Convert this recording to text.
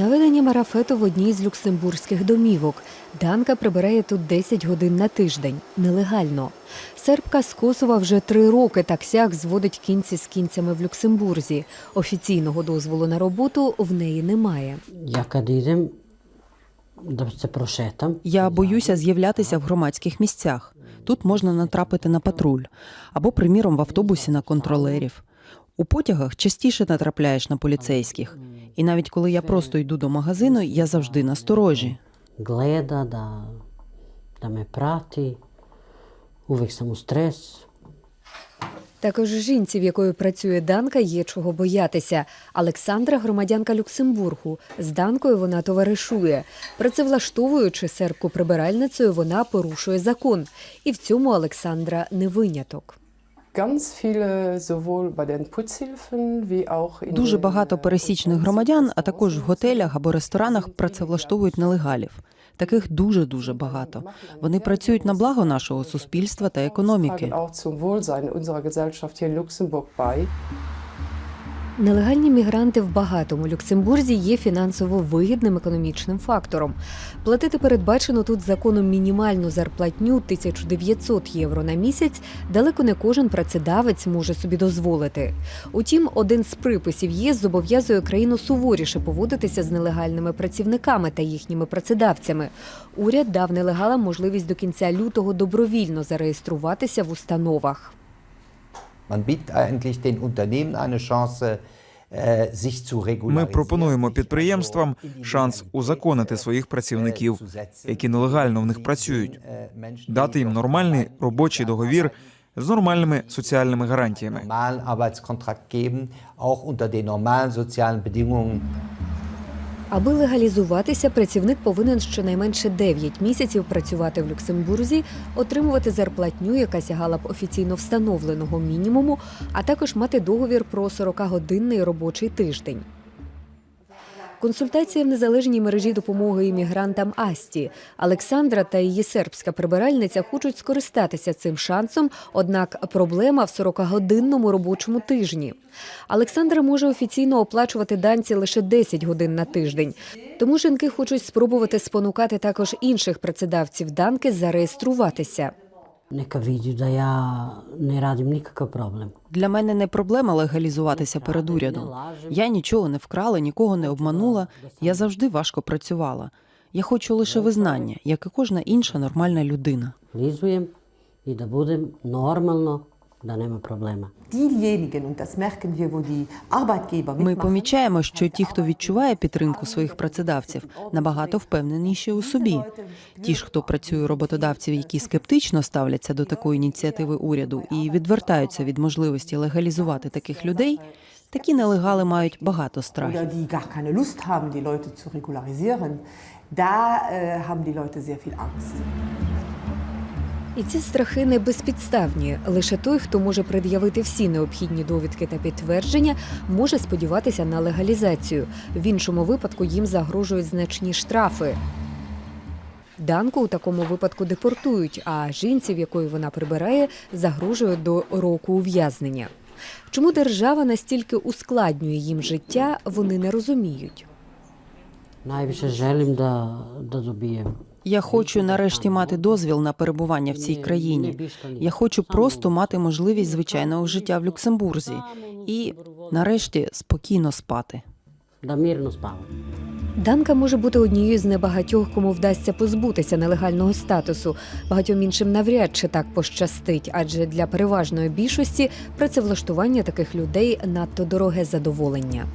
Наведення марафету в одній з люксембурзьких домівок. Данка прибирає тут 10 годин на тиждень. Нелегально. Сербка з Косова вже три роки так сяк зводить кінці з кінцями в Люксембурзі. Офіційного дозволу на роботу в неї немає. Idem da se prošetam, Я боюся з'являтися в громадських місцях. Тут можна натрапити на патруль або, приміром, в автобусі на контролерів. У потягах частіше натрапляєш на поліцейських. І навіть коли я просто йду до магазину, я завжди насторожі. gleda da, da me prati, uvijek sam u stres. Також жінці, в якої працює Данка, є чого боятися. Олександра громадянка Люксембургу. З Данкою вона товаришує. Працевлаштовуючи сербку прибиральницею, вона порушує закон. І в цьому Олександра не виняток. Дуже багато äh, пересічних громадян, а також в готелях або ресторанах працевлаштовують нелегалів. Таких дуже дуже багато. Вони працюють на благо нашого суспільства та економіки. Нелегальні мігранти в багатому Люксембурзі є фінансово вигідним економічним фактором. Платити передбачено тут законом мінімальну зарплатню 1900 євро на місяць далеко не кожен працедавець може собі дозволити. Утім, один з приписів ЄС зобов'язує країну суворіше поводитися з нелегальними працівниками та їхніми працедавцями. Уряд дав нелегалам можливість до кінця лютого добровільно зареєструватися в установах. Man bietet eigentlich den Unternehmen eine Chance, äh, Ми пропонуємо підприємствам шанс узаконити своїх працівників, які нелегально в них працюють, дати їм нормальний робочий договір з нормальними соціальними гарантіями. Аби легалізуватися, працівник повинен щонайменше 9 місяців працювати в Люксембурзі, отримувати зарплатню, яка сягала б офіційно встановленого мінімуму, а також мати договір про 40-годинний робочий тиждень. Консультація в незалежній мережі допомоги іммігрантам Асті. Олександра та її сербська прибиральниця хочуть скористатися цим шансом, однак проблема в 40-годинному робочому тижні. Олександра може офіційно оплачувати данці лише 10 годин на тиждень. Тому жінки хочуть спробувати спонукати також інших працедавців данки зареєструватися. Neka vidi da ja ne radim nikakav problem. Для мене не проблема легалізуватися перед урядом. Я нічого не вкрала, нікого не обманула. Я завжди важко працювала. Я хочу лише визнання, як і кожна інша нормальна людина. Лізуємо і да будемо normalno, da nema problema. diejenigen, und wir, wo Ми помічаємо, що ті, хто відчуває підтримку своїх працедавців, набагато впевненіші у собі. Ті ж, хто працює у роботодавців, які скептично ставляться до такої ініціативи уряду і відвертаються від можливості легалізувати таких людей, такі нелегали мають багато страхів. haben, da äh, haben die Leute sehr viel Angst. І ці страхи не безпідставні. Лише той, хто може пред'явити всі необхідні довідки та підтвердження, може сподіватися на легалізацію. В іншому випадку їм загрожують значні штрафи. Данку у такому випадку депортують, а жінці, в якої вона прибирає, загрожує до року ув'язнення. Чому держава настільки ускладнює їм життя, вони не розуміють. Najviše želim da, da dobijem. Я хочу нарешті мати дозвіл на перебування в цій країні. Я хочу просто мати можливість звичайного життя в Люксембурзі і нарешті спокійно спати. Da mirno spavam. Данка може бути однією з небагатьох, кому вдасться позбутися нелегального статусу. Багатьом іншим навряд чи так пощастить, адже для переважної більшості працевлаштування таких людей надто дороге задоволення.